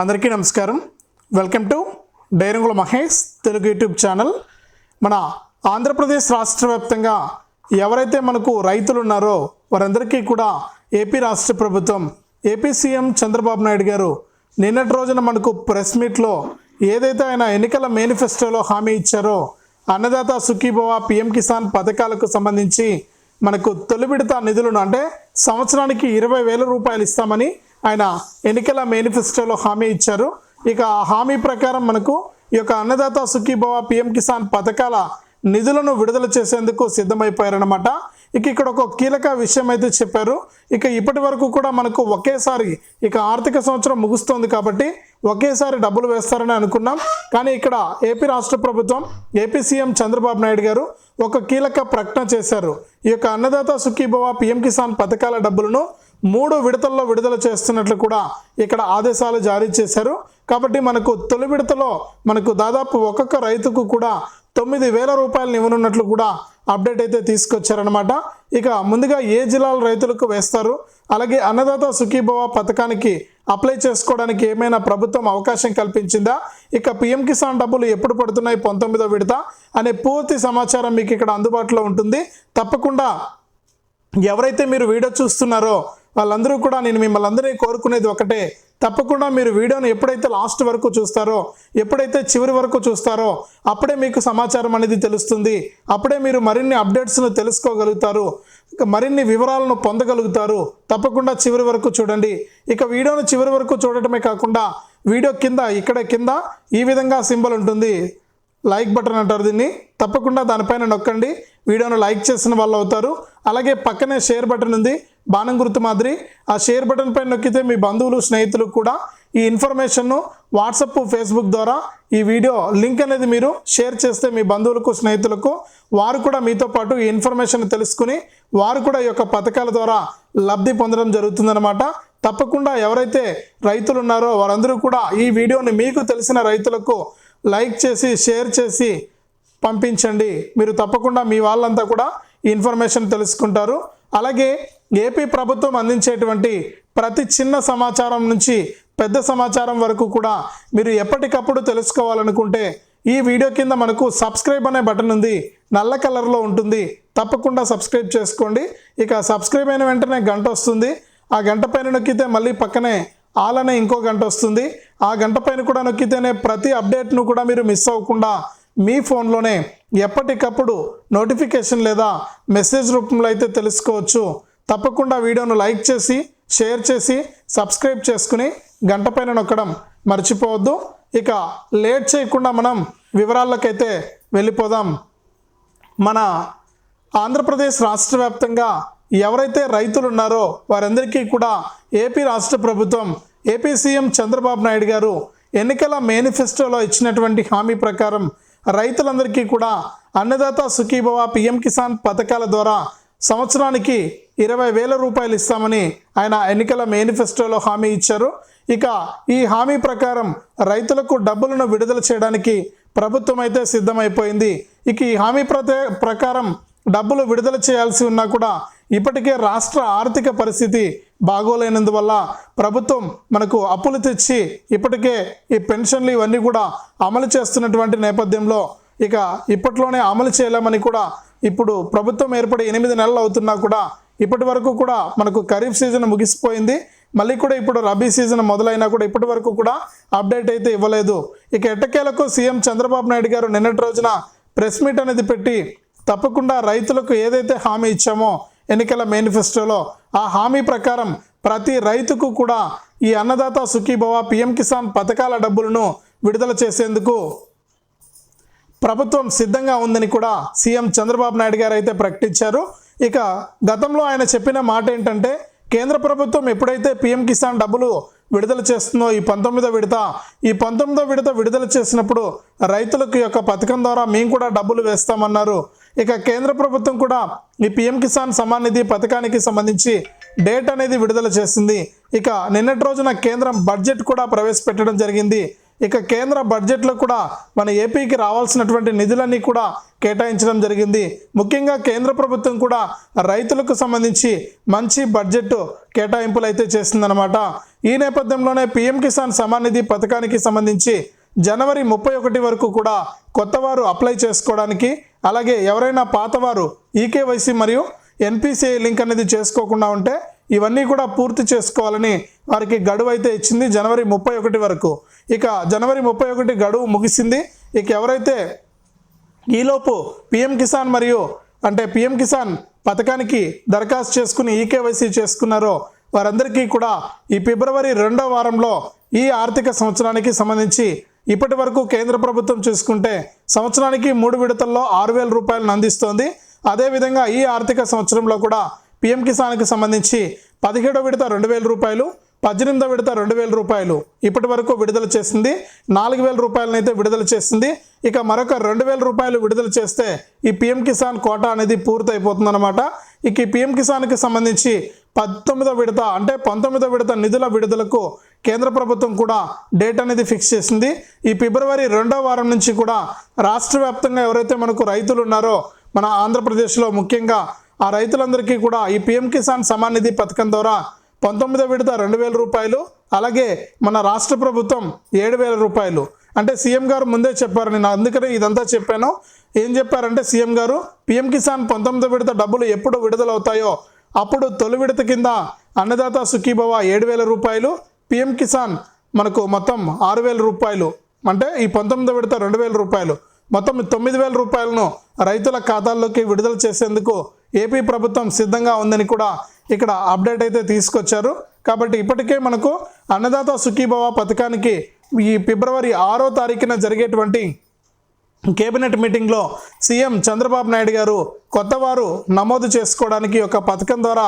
అందరికీ నమస్కారం. Welcome to డైరంగుల మహేష్ తెలుగు యూట్యూబ్ ఛానల్. మన ఆంధ్రప్రదేశ్ రాష్ట్ర వ్యాప్తంగా ఎవరైతే మనకు రైతులు ఉన్నారో వారందరికీ కూడా ఏపీ రాష్ట్ర ప్రభుత్వం ఏపీ సీఎం చంద్రబాబు నాయుడు గారు నిన్నటి రోజున మనకు ప్రెస్ మీట్లో ఏదైతే ఆయన ఎన్నికల మేనిఫెస్టోలో హామీ ఇచ్చారో అన్నదాత సుఖీభవ పిఎం కిసాన్ పథకాలకు సంబంధించి మనకు తొలి విడత నిధులను అంటే సంవత్సరానికి ఇరవై వేల రూపాయలు ఇస్తామని ఆయన ఎన్నికల మేనిఫెస్టోలో హామీ ఇచ్చారు. ఇక ఆ హామీ ప్రకారం మనకు ఈ యొక్క అన్నదాత సుఖీభవ పిఎం కిసాన్ పథకాల నిధులను విడుదల చేసేందుకు సిద్ధమైపోయారనమాట ఇక ఇక్కడ ఒక కీలక విషయం అయితే చెప్పారు. ఇక ఇప్పటి వరకు కూడా మనకు ఒకేసారి ఇక ఆర్థిక సంవత్సరం ముగుస్తోంది కాబట్టి ఒకేసారి డబ్బులు వేస్తారని అనుకున్నాం. కానీ ఇక్కడ ఏపీ రాష్ట్ర ప్రభుత్వం ఏపీ సీఎం చంద్రబాబు నాయుడు గారు ఒక కీలక ప్రకటన చేశారు. ఈ యొక్క అన్నదాత సుఖీభవ పిఎం కిసాన్ పథకాల డబ్బులను మూడు విడతల్లో విడుదల చేస్తున్నట్లు కూడా ఇక్కడ ఆదేశాలు జారీ చేశారు. కాబట్టి మనకు తొలి విడతలో మనకు దాదాపు ఒక్కొక్క రైతుకు కూడా తొమ్మిది వేల రూపాయలు ఇవ్వనున్నట్లు కూడా అప్డేట్ అయితే తీసుకొచ్చారనమాట ఇక ముందుగా ఏ జిల్లాల రైతులకు వేస్తారు? అలాగే అన్నదాత సుఖీభవ పథకానికి అప్లై చేసుకోవడానికి ఏమైనా ప్రభుత్వం అవకాశం కల్పించిందా? ఇక పిఎం కిసాన్ డబ్బులు ఎప్పుడు పడుతున్నాయి? పంతొమ్మిదో విడత అనే పూర్తి సమాచారం మీకు ఇక్కడ అందుబాటులో ఉంటుంది. తప్పకుండా ఎవరైతే మీరు వీడియో చూస్తున్నారో వాళ్ళందరూ కూడా నేను మిమ్మల్ని అందరినీ కోరుకునేది ఒకటే. తప్పకుండా మీరు వీడియోని ఎప్పుడైతే లాస్ట్ వరకు చూస్తారో ఎప్పుడైతే చివరి వరకు చూస్తారో అప్పుడే మీకు సమాచారం అనేది తెలుస్తుంది. అప్పుడే మీరు మరిన్ని అప్డేట్స్ను తెలుసుకోగలుగుతారు. మరిన్ని వివరాలను పొందగలుగుతారు. తప్పకుండా చివరి వరకు చూడండి. ఇక వీడియోను చివరి వరకు చూడటమే కాకుండా వీడియో కింద ఇక్కడ కింద ఈ విధంగా సింబల్ ఉంటుంది. లైక్ బటన్ అంటారు దీన్ని. తప్పకుండా దానిపైన నొక్కండి. వీడియోను లైక్ చేసిన వాళ్ళు అవుతారు. అలాగే పక్కనే షేర్ బటన్ ఉంది. బాణం గుర్తు మాదిరి. ఆ షేర్ బటన్ పైన నొక్కితే మీ బంధువులు స్నేహితులు కూడా ఈ ఇన్ఫర్మేషన్ను వాట్సప్ ఫేస్బుక్ ద్వారా ఈ వీడియో లింక్ అనేది మీరు షేర్ చేస్తే మీ బంధువులకు స్నేహితులకు వారు కూడా మీతో పాటు ఈ ఇన్ఫర్మేషన్ తెలుసుకుని వారు కూడా ఈ యొక్క పథకాల ద్వారా లబ్ధి పొందడం జరుగుతుందన్నమాట. తప్పకుండా ఎవరైతే రైతులు ఉన్నారో వారందరూ కూడా ఈ వీడియోని మీకు తెలిసిన రైతులకు లైక్ చేసి షేర్ చేసి పంపించండి. మీరు తప్పకుండా మీ వాళ్ళంతా కూడా ఇన్ఫర్మేషన్ తెలుసుకుంటారు. అలాగే ఏపీ ప్రభుత్వం అందించేటువంటి ప్రతి చిన్న సమాచారం నుంచి పెద్ద సమాచారం వరకు కూడా మీరు ఎప్పటికప్పుడు తెలుసుకోవాలనుకుంటే ఈ వీడియో కింద మనకు సబ్స్క్రైబ్ అనే బటన్ ఉంది. నల్ల కలర్లో ఉంటుంది. తప్పకుండా సబ్స్క్రైబ్ చేసుకోండి. ఇక సబ్స్క్రైబ్ అయిన వెంటనే గంట వస్తుంది. ఆ గంట పైన నొక్కితే మళ్ళీ పక్కనే ఆల్ అనే ఇంకో గంట వస్తుంది. ఆ గంట పైన కూడా నొక్కితేనే ప్రతి అప్డేట్ను కూడా మీరు మిస్ అవ్వకుండా మీ ఫోన్లోనే ఎప్పటికప్పుడు నోటిఫికేషన్ లేదా మెసేజ్ రూపంలో అయితే తెలుసుకోవచ్చు. తప్పకుండా వీడియోను లైక్ చేసి షేర్ చేసి సబ్స్క్రైబ్ చేసుకుని గంట పైన నొక్కడం మర్చిపోవద్దు. ఇక లేట్ చేయకుండా మనం వివరాల్లోకైతే వెళ్ళిపోదాం. మన ఆంధ్రప్రదేశ్ రాష్ట్ర వ్యాప్తంగా ఎవరైతే రైతులు ఉన్నారో వారందరికీ కూడా ఏపీ రాష్ట్ర ప్రభుత్వం ఏపీ సీఎం చంద్రబాబు నాయుడు గారు ఎన్నికల మేనిఫెస్టోలో ఇచ్చినటువంటి హామీ ప్రకారం రైతులందరికీ కూడా అన్నదాత సుఖీభవ పిఎం కిసాన్ పథకాల ద్వారా సంవత్సరానికి ఇరవై వేల రూపాయలు ఇస్తామని ఆయన ఎన్నికల మేనిఫెస్టోలో హామీ ఇచ్చారు. ఇక ఈ హామీ ప్రకారం రైతులకు డబ్బులను విడుదల చేయడానికి ప్రభుత్వం అయితే సిద్ధమైపోయింది. ఇక ఈ హామీ ప్రతే ప్రకారం డబ్బులు విడుదల చేయాల్సి ఉన్నా కూడా ఇప్పటికే రాష్ట్ర ఆర్థిక పరిస్థితి బాగోలేనందువల్ల ప్రభుత్వం మనకు అప్పులు తెచ్చి ఇప్పటికే ఈ పెన్షన్లు ఇవన్నీ కూడా అమలు చేస్తున్నటువంటి నేపథ్యంలో ఇక ఇప్పట్లోనే అమలు చేయలేమని కూడా ఇప్పుడు ప్రభుత్వం ఏర్పడి ఎనిమిది నెలలు అవుతున్నా కూడా ఇప్పటి వరకు కూడా మనకు ఖరీఫ్ సీజన్ ముగిసిపోయింది. మళ్ళీ కూడా ఇప్పుడు రబీ సీజన్ మొదలైనా కూడా ఇప్పటి వరకు కూడా అప్డేట్ అయితే ఇవ్వలేదు. ఇక ఎట్టకేలకు సీఎం చంద్రబాబు నాయుడు గారు నిన్నటి రోజున ప్రెస్ మీట్ అనేది పెట్టి తప్పకుండా రైతులకు ఏదైతే హామీ ఇచ్చామో ఎన్నికల మేనిఫెస్టోలో ఆ హామీ ప్రకారం ప్రతి రైతుకు కూడా ఈ అన్నదాత సుఖీభవ పిఎం కిసాన్ పథకాల డబ్బులను విడుదల చేసేందుకు ప్రభుత్వం సిద్ధంగా ఉందని కూడా సీఎం చంద్రబాబు నాయుడు గారు అయితే ప్రకటించారు. ఇక గతంలో ఆయన చెప్పిన మాట ఏంటంటే కేంద్ర ప్రభుత్వం ఎప్పుడైతే పిఎం కిసాన్ డబ్బులు విడుదల చేస్తుందో ఈ పంతొమ్మిదో విడత ఈ పంతొమ్మిదో విడత విడుదల చేసినప్పుడు రైతులకు యొక్క పథకం ద్వారా మేము కూడా డబ్బులు వేస్తామన్నారు. ఇక కేంద్ర ప్రభుత్వం కూడా ఈ పిఎం కిసాన్ సమాన్ నిధి పథకానికి సంబంధించి డేట్ అనేది విడుదల చేసింది. ఇక నిన్నటి రోజున కేంద్రం బడ్జెట్ కూడా ప్రవేశపెట్టడం జరిగింది. ఇక కేంద్ర బడ్జెట్లో కూడా మన ఏపీకి రావాల్సినటువంటి నిధులన్నీ కూడా కేటాయించడం జరిగింది. ముఖ్యంగా కేంద్ర ప్రభుత్వం కూడా రైతులకు సంబంధించి మంచి బడ్జెట్ కేటాయింపులు అయితే చేసిందనమాట ఈ నేపథ్యంలోనే పీఎం కిసాన్ సమాన్ నిధి పథకానికి సంబంధించి జనవరి ముప్పై ఒకటి వరకు కూడా కొత్తవారు అప్లై చేసుకోవడానికి అలాగే ఎవరైనా పాతవారు ఈకేవైసీ మరియు ఎన్పిసిఐ లింక్ అనేది చేసుకోకుండా ఉంటే ఇవన్నీ కూడా పూర్తి చేసుకోవాలని వారికి గడువు అయితే ఇచ్చింది జనవరి ముప్పై ఒకటి వరకు. ఇక జనవరి ముప్పై ఒకటి గడువు ముగిసింది. ఇక ఎవరైతే ఈలోపు పిఎం కిసాన్ మరియు అంటే పిఎం కిసాన్ పథకానికి దరఖాస్తు చేసుకుని ఈకేవైసీ చేసుకున్నారో వారందరికీ కూడా ఈ ఫిబ్రవరి రెండో వారంలో ఈ ఆర్థిక సంవత్సరానికి సంబంధించి ఇప్పటి వరకు కేంద్ర ప్రభుత్వం చూసుకుంటే సంవత్సరానికి మూడు విడతల్లో ఆరు వేల రూపాయలను అందిస్తోంది. అదేవిధంగా ఈ ఆర్థిక సంవత్సరంలో కూడా పిఎం కిసాన్కి సంబంధించి పదిహేడో విడత రెండు వేల రూపాయలు పద్దెనిమిదో విడత రెండు వేల రూపాయలు. ఇప్పటి వరకు విడుదల చేసింది. నాలుగు వేల రూపాయలనైతే విడుదల చేసింది. ఇక మరొక రెండు వేల రూపాయలు విడుదల చేస్తే ఈ పిఎం కిసాన్ కోటా అనేది పూర్తయిపోతుందన్నమాట. ఇక ఈ పిఎం కిసాన్కి సంబంధించి పంతొమ్మిదో విడత అంటే పంతొమ్మిదో విడత నిధుల విడుదలకు కేంద్ర ప్రభుత్వం కూడా డేట్ అనేది ఫిక్స్ చేసింది. ఈ ఫిబ్రవరి రెండో వారం నుంచి కూడా రాష్ట్ర వ్యాప్తంగా ఎవరైతే మనకు రైతులు ఉన్నారో మన ఆంధ్రప్రదేశ్లో ముఖ్యంగా ఆ రైతులందరికీ కూడా ఈ పిఎం కిసాన్ సమాన్ నిధి పథకం ద్వారా పంతొమ్మిదో విడత రెండు వేల రూపాయలు అలాగే మన రాష్ట్ర ప్రభుత్వం ఏడు వేల రూపాయలు. అంటే సీఎం గారు ముందే చెప్పారు నేను అందుకనే ఇదంతా చెప్పాను. ఏం చెప్పారంటే సీఎం గారు పిఎం కిసాన్ పంతొమ్మిదో విడత డబ్బులు ఎప్పుడు విడుదలవుతాయో అప్పుడు తొలి విడత కింద అన్నదాత సుఖీభవ ఏడు వేల రూపాయలు పిఎం కిసాన్ మనకు మొత్తం ఆరు వేల రూపాయలు. అంటే ఈ పంతొమ్మిది విడత రెండు వేల రూపాయలు. మొత్తం తొమ్మిది వేల రూపాయలను రైతుల ఖాతాల్లోకి విడుదల చేసేందుకు ఏపీ ప్రభుత్వం సిద్ధంగా ఉందని కూడా ఇక్కడ అప్డేట్ అయితే తీసుకొచ్చారు. కాబట్టి ఇప్పటికే మనకు అన్నదాత సుఖీభవ పథకానికి ఈ ఫిబ్రవరి ఆరో తారీఖున జరిగేటువంటి కేబినెట్ మీటింగ్లో సీఎం చంద్రబాబు నాయుడు గారు కొత్తవారు నమోదు చేసుకోవడానికి ఒక పథకం ద్వారా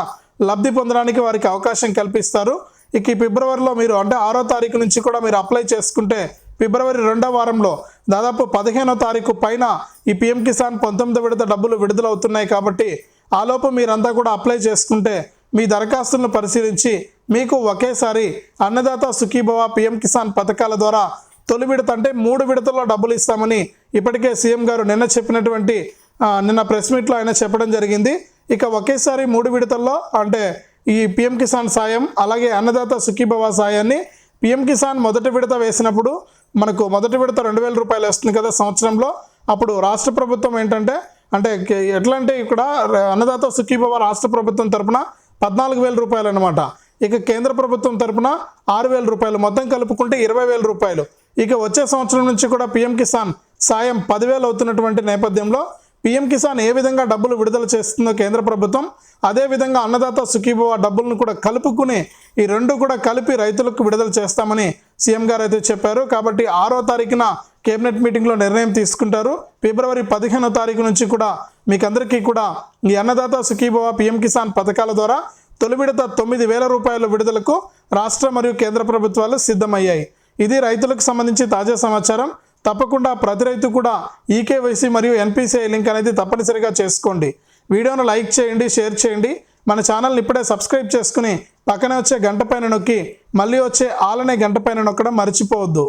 లబ్ధి పొందడానికి వారికి అవకాశం కల్పిస్తారు. ఇక ఈ ఫిబ్రవరిలో మీరు అంటే ఆరో తారీఖు నుంచి కూడా మీరు అప్లై చేసుకుంటే ఫిబ్రవరి రెండో వారంలో దాదాపు పదిహేనో తారీఖు పైన ఈ పిఎం కిసాన్ పంతొమ్మిది విడత డబ్బులు విడుదలవుతున్నాయి కాబట్టి ఆలోపు మీరంతా కూడా అప్లై చేసుకుంటే మీ దరఖాస్తులను పరిశీలించి మీకు ఒకేసారి అన్నదాత సుఖీభవ పిఎం కిసాన్ పథకాల ద్వారా తొలి విడత అంటే మూడు విడతల్లో డబ్బులు ఇస్తామని ఇప్పటికే సీఎం గారు నిన్న చెప్పినటువంటి నిన్న ప్రెస్ మీట్లో ఆయన చెప్పడం జరిగింది. ఇక ఒకేసారి మూడు విడతల్లో అంటే ఈ పిఎం కిసాన్ సాయం అలాగే అన్నదాత సుఖీభవ సాయాన్ని పిఎం కిసాన్ మొదటి విడత వేసినప్పుడు మనకు మొదటి విడత రెండు వేల రూపాయలు వస్తుంది కదా సంవత్సరంలో. అప్పుడు రాష్ట్ర ప్రభుత్వం ఏంటంటే అంటే ఎట్లా అంటే ఇక్కడ అన్నదాత సుఖీభవ రాష్ట్ర ప్రభుత్వం తరపున పద్నాలుగు వేల రూపాయలు అనమాట ఇక కేంద్ర ప్రభుత్వం తరపున ఆరు వేల రూపాయలు మొత్తం కలుపుకుంటే ఇరవై వేల రూపాయలు. ఇక వచ్చే సంవత్సరం నుంచి కూడా పిఎం కిసాన్ సాయం పదివేలు అవుతున్నటువంటి నేపథ్యంలో పిఎం కిసాన్ ఏ విధంగా డబ్బులు విడుదల చేస్తుందో కేంద్ర ప్రభుత్వం అదే విధంగా అన్నదాత సుఖీభవ డబ్బులను కూడా కలుపుకుని ఈ రెండు కూడా కలిపి రైతులకు విడుదల చేస్తామని సీఎం గారు అయితే చెప్పారు. కాబట్టి ఆరో తారీఖున కేబినెట్ మీటింగ్లో నిర్ణయం తీసుకుంటారు. ఫిబ్రవరి పదిహేనో తారీఖు నుంచి కూడా మీకందరికీ కూడా ఈ అన్నదాత సుఖీభవ పిఎం కిసాన్ పథకాల ద్వారా తొలి విడత తొమ్మిది వేల రూపాయల విడుదలకు రాష్ట్ర మరియు కేంద్ర ప్రభుత్వాలు సిద్ధమయ్యాయి. ఇది రైతులకు సంబంధించి తాజా సమాచారం. తప్పకుండా ప్రతి రైతు కూడా ఈకేవైసీ మరియు ఎన్పిసిఐ లింక్ అనేది తప్పనిసరిగా చేసుకోండి. వీడియోను లైక్ చేయండి షేర్ చేయండి. మన ఛానల్ని ఇప్పుడే సబ్స్క్రైబ్ చేసుకుని పక్కనే వచ్చే గంట పైన నొక్కి మళ్ళీ వచ్చే ఆలనే గంట పైన నొక్కడం మర్చిపోవద్దు.